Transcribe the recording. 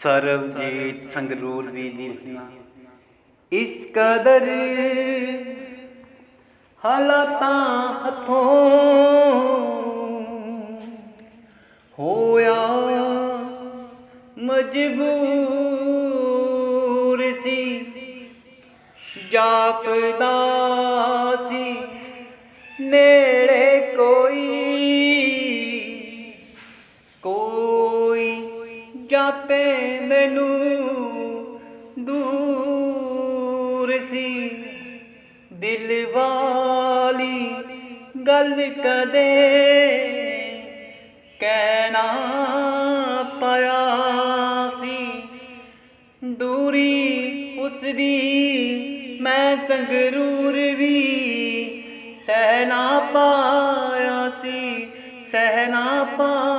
ਸਰਬਜੀਤ ਸੰਗਰੂਰ ਵੀ ਦੀ ਰਚਨਾ ਇਸ ਕਦਰ ਹਾਲਾਤਾਂ ਹੱਥੋਂ ਹੋਇਆ ਮਜਬੂਰ ਸੀ, ਜਾਪਦਾ ਸੀ, ਨੇੜੇ ਕੋਈ ਕੋਈ ਕਿਆ ਪੈ ਮੈਨੂੰ ਦੂਰ ਸੀ। ਦਿਲ ਵਾਲੀ ਗੱਲ ਕਦੇ ਕਹਿਣਾ ਪਿਆ ਸੀ। ਦੂਰੀ ਉਸ ਦੀ ਮੈਂ ਸੰਗਰੂਰ ਵੀ ਸਹਿਣਾ ਪਾਇਆ ਸੀ, ਸਹਿਣਾ ਪਾ